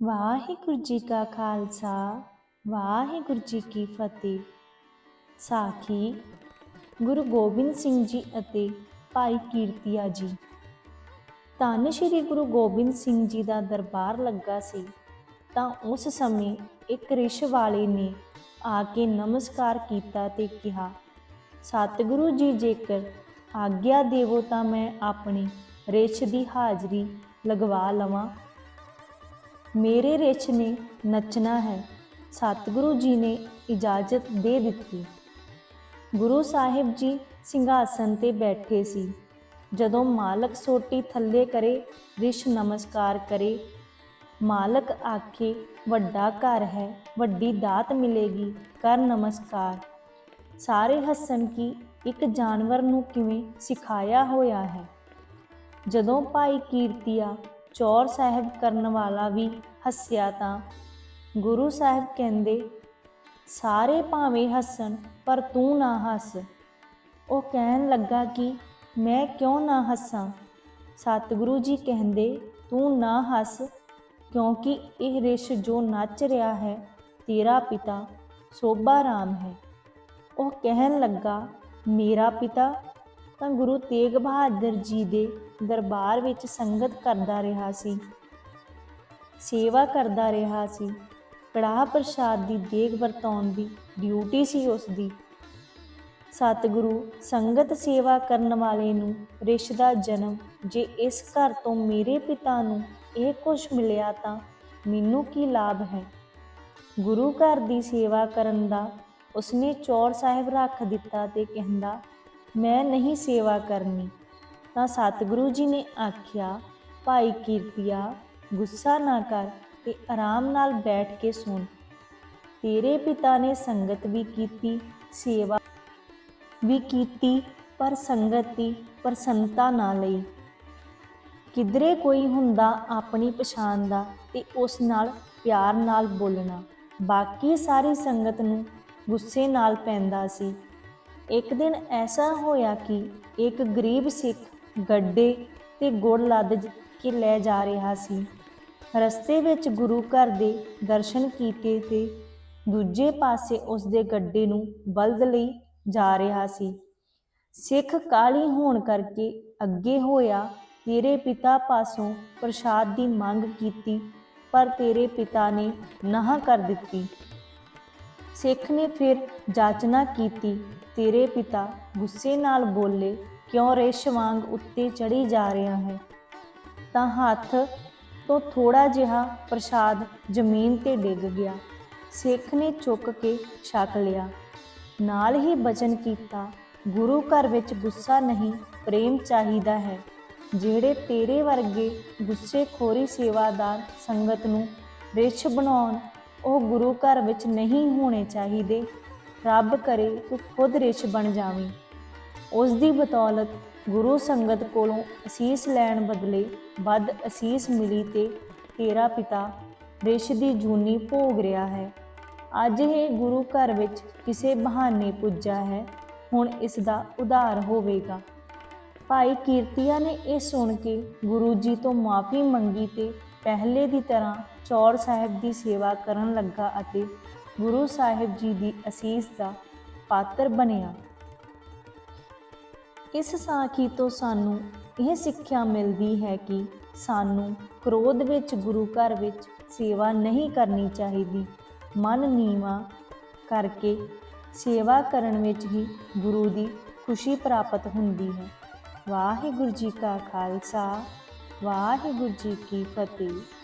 ਵਾਹਿਗੁਰੂ ਜੀ ਕਾ ਖਾਲਸਾ, ਵਾਹਿਗੁਰੂ ਜੀ ਕੀ ਫਤਿਹ। ਸਾਖੀ ਗੁਰੂ ਗੋਬਿੰਦ ਸਿੰਘ ਜੀ ਅਤੇ ਭਾਈ ਕੀਰਤੀਆ ਜੀ। ਧੰਨ ਸ਼੍ਰੀ ਗੁਰੂ ਗੋਬਿੰਦ ਸਿੰਘ ਜੀ ਦਾ ਦਰਬਾਰ ਲੱਗਾ ਸੀ, ਤਾਂ ਉਸ ਸਮੇਂ ਇੱਕ ਰਿਸ਼ ਵਾਲੇ ਨੇ ਆ ਕੇ ਨਮਸਕਾਰ ਕੀਤਾ ਤੇ ਕਿਹਾ, ਸਤਿਗੁਰੂ ਜੀ, ਜੇਕਰ ਆਗਿਆ ਦੇਵੋ ਤਾਂ ਮੈਂ ਆਪਣੀ ਰਿਸ਼ ਦੀ ਹਾਜ਼ਰੀ ਲਗਵਾ ਲਵਾਂ। ਮੇਰੇ ਰਿਛ ਨੇ ਨੱਚਣਾ ਹੈ। ਸਤਿਗੁਰੂ ਜੀ ਨੇ ਇਜਾਜ਼ਤ ਦੇ ਦਿੱਤੀ। ਗੁਰੂ ਸਾਹਿਬ ਜੀ ਸਿੰਘਾਸਨ ਤੇ ਬੈਠੇ ਸੀ। ਜਦੋਂ ਮਾਲਕ ਸੋਟੀ ਥੱਲੇ ਕਰੇ, ਰਿਸ਼ ਨਮਸਕਾਰ ਕਰੇ, ਮਾਲਕ ਆਖੇ, ਵੱਡਾ ਘਰ ਹੈ, ਵੱਡੀ ਦਾਤ ਮਿਲੇਗੀ, ਕਰ ਨਮਸਕਾਰ। ਸਾਰੇ ਹੱਸਣ ਕੀ ਇੱਕ ਜਾਨਵਰ ਨੂੰ ਕਿਵੇਂ ਸਿਖਾਇਆ ਹੋਇਆ ਹੈ। ਜਦੋਂ ਭਾਈ ਕੀਰਤੀਆ ਚੌਰ ਸਾਹਿਬ ਕਰਨ ਵਾਲਾ ਵੀ ਹੱਸਿਆ ਤਾਂ। ਗੁਰੂ ਸਾਹਿਬ ਕਹਿੰਦੇ, ਸਾਰੇ ਭਾਵੇਂ ਹੱਸਣ, ਪਰ ਤੂੰ ਨਾ ਹੱਸ। ਉਹ ਕਹਿਣ ਲੱਗਾ ਕਿ ਮੈਂ ਕਿਉਂ ਨਾ ਹੱਸਾਂ? ਸਤਿਗੁਰੂ ਜੀ ਕਹਿੰਦੇ, ਤੂੰ ਨਾ ਹੱਸ, ਕਿਉਂਕਿ ਇਹ ਰਿਸ਼ ਜੋ ਨੱਚ ਰਿਹਾ ਹੈ, ਤੇਰਾ ਪਿਤਾ ਸੋਭਾ ਰਾਮ ਹੈ। ਉਹ ਕਹਿਣ ਲੱਗਾ, ਮੇਰਾ ਪਿਤਾ ਤਾਂ ਗੁਰੂ ਤੇਗ ਬਹਾਦਰ ਜੀ ਦੇ ਦਰਬਾਰ ਵਿੱਚ ਸੰਗਤ ਕਰਦਾ ਰਿਹਾ ਸੀ। ਸੇਵਾ ਕਰਦਾ ਰਿਹਾ ਸੀ। ਕੜਾਹ ਪ੍ਰਸ਼ਾਦ ਦੀ ਦੇਗ ਵਰਤਾਉਣ ਦੀ ਡਿਊਟੀ ਸੀ ਉਸ ਦੀ ਸਤਿਗੁਰੂ ਸੰਗਤ ਸੇਵਾ ਕਰਨ ਵਾਲੇ ਨੂੰ ਰਿਸ਼ ਦਾ ਜਨਮ, ਜੇ ਇਸ ਘਰ ਤੋਂ ਮੇਰੇ ਪਿਤਾ ਨੂੰ ਇਹ ਕੁਝ ਮਿਲਿਆ ਤਾਂ ਮੈਨੂੰ ਕੀ ਲਾਭ ਹੈ? ਗੁਰੂ ਘਰ ਦੀ ਸੇਵਾ ਕਰਨ ਦਾ ਉਸਨੇ ਚੌਰ ਸਾਹਿਬ ਰੱਖ ਦਿੱਤਾ ਤੇ ਕਹਿੰਦਾ ਮੈਂ ਨਹੀਂ ਸੇਵਾ ਕਰਨੀ। ਤਾਂ ਸਤਿਗੁਰੂ ਜੀ ਨੇ ਆਖਿਆ, ਭਾਈ ਕੀਰਤੀਆ ਗੁੱਸਾ ਨਾ ਕਰ ਤੇ ਆਰਾਮ ਨਾਲ ਬੈਠ ਕੇ ਸੁਣ। ਤੇਰੇ ਪਿਤਾ ਨੇ ਸੰਗਤ ਵੀ ਕੀਤੀ, ਸੇਵਾ ਵੀ ਕੀਤੀ, ਪਰ ਸੰਗਤ ਦੀ ਪ੍ਰਸੰਨਤਾ ਨਾ ਲਈ। ਕਿਧਰੇ ਕੋਈ ਹੁੰਦਾ ਆਪਣੀ ਪਛਾਣ ਦਾ ਤੇ ਉਸ ਨਾਲ ਪਿਆਰ ਨਾਲ ਬੋਲਣਾ। ਬਾਕੀ ਸਾਰੀ ਸੰਗਤ ਨੂੰ ਗੁੱਸੇ ਨਾਲ ਪੈਂਦਾ ਸੀ। ਇੱਕ ਦਿਨ ਐਸਾ ਹੋਇਆ ਕਿ ਇੱਕ ਗਰੀਬ ਸਿੱਖ ਗੱਡੇ ਤੇ ਗੁੜ ਲੱਦ ਕੇ ਲੈ ਜਾ ਰਿਹਾ ਸੀ। ਰਸਤੇ ਵਿੱਚ ਗੁਰੂ ਘਰ ਦੇ ਦਰਸ਼ਨ ਕੀਤੇ ਤੇ ਦੂਜੇ ਪਾਸੇ ਉਸ ਦੇ ਗੱਡੇ ਨੂੰ ਬਲਦ ਲਈ ਜਾ ਰਿਹਾ ਸੀ। ਸਿੱਖ ਕਾਲੀ ਹੋਣ ਕਰਕੇ ਅੱਗੇ ਹੋਇਆ, ਤੇਰੇ ਪਿਤਾ ਪਾਸੋਂ ਪ੍ਰਸ਼ਾਦ ਦੀ ਮੰਗ ਕੀਤੀ, ਪਰ ਤੇਰੇ ਪਿਤਾ ਨੇ ਨਾ ਕਰ ਦਿੱਤੀ। ਸਿੱਖ ਨੇ ਫਿਰ ਜਾਚਨਾ ਕੀਤੀ ਤੇਰੇ ਪਿਤਾ ਗੁੱਸੇ ਨਾਲ ਬੋਲੇ, ਕਿਉਂ ਰੇਸ਼ ਵਾਂਗ ਉੱਤੇ ਚੜੀ ਜਾ ਰਿਹਾ ਹੈ? ਤਾਂ ਹੱਥ ਤੋਂ ਥੋੜਾ ਜਿਹਾ ਪ੍ਰਸ਼ਾਦ ਜ਼ਮੀਨ ਤੇ ਡਿੱਗ ਗਿਆ। ਸਿੱਖ ਨੇ ਚੁੱਕ ਕੇ ਛਕ ਲਿਆ। ਨਾਲ ਹੀ ਬਚਨ ਕੀਤਾ, ਗੁਰੂ ਘਰ ਵਿੱਚ ਗੁੱਸਾ ਨਹੀਂ, ਪ੍ਰੇਮ ਚਾਹੀਦਾ ਹੈ। ਜਿਹੜੇ ਤੇਰੇ ਵਰਗੇ ਗੁੱਸੇਖੋਰੀ ਸੇਵਾਦਾਰ ਸੰਗਤ ਨੂੰ ਰਿਛ ਬਣਾਉਣ, ਉਹ ਗੁਰੂ ਘਰ ਵਿੱਚ ਨਹੀਂ ਹੋਣੇ ਚਾਹੀਦੇ। ਰੱਬ ਕਰੇ ਤੂੰ ਖੁਦ ਰਿਛ ਬਣ ਜਾਵੇਂ। ਉਸ ਦੀ ਬਤੌਲਤ ਗੁਰੂ ਸੰਗਤ ਕੋਲੋਂ ਅਸੀਸ ਲੈਣ ਬਦਲੇ ਵੱਧ ਅਸੀਸ ਮਿਲੀ ਤੇ ਤੇਰਾ ਪਿਤਾ ਰਿਸ਼ ਦੀ ਜੂਨੀ ਭੋਗ ਰਿਹਾ ਹੈ। ਅੱਜ ਇਹ ਗੁਰੂ ਘਰ ਵਿੱਚ ਕਿਸੇ ਬਹਾਨੇ ਪੁੱਜਾ ਹੈ, ਹੁਣ ਇਸ ਦਾ ਉਧਾਰ ਹੋਵੇਗਾ। ਭਾਈ ਕੀਰਤੀਆ ਨੇ ਇਹ ਸੁਣ ਕੇ ਗੁਰੂ ਜੀ ਤੋਂ ਮਾਫੀ ਮੰਗੀ ਤੇ ਪਹਿਲੇ ਦੀ ਤਰ੍ਹਾਂ ਚੌੜ ਸਾਹਿਬ ਦੀ ਸੇਵਾ ਕਰਨ ਲੱਗਾ ਅਤੇ ਗੁਰੂ ਸਾਹਿਬ ਜੀ ਦੀ ਅਸੀਸ ਦਾ ਪਾਤਰ ਬਣਿਆ। ਇਸ ਸਾਖੀ ਤੋਂ ਸਾਨੂੰ ਇਹ ਸਿੱਖਿਆ ਮਿਲਦੀ ਹੈ ਕਿ ਸਾਨੂੰ ਕ੍ਰੋਧ ਵਿੱਚ, ਗੁਰੂ ਘਰ ਵਿੱਚ ਸੇਵਾ ਨਹੀਂ ਕਰਨੀ ਚਾਹੀਦੀ। ਮਨ ਨੀਵਾ ਕਰਕੇ ਸੇਵਾ ਕਰਨ ਵਿੱਚ ਹੀ ਗੁਰੂ ਦੀ ਖੁਸ਼ੀ ਪ੍ਰਾਪਤ ਹੁੰਦੀ ਹੈ। ਵਾਹਿਗੁਰੂ ਜੀ ਕਾ ਖਾਲਸਾ, ਵਾਹਿਗੁਰੂ ਜੀ ਕੀ ਫਤਿਹ।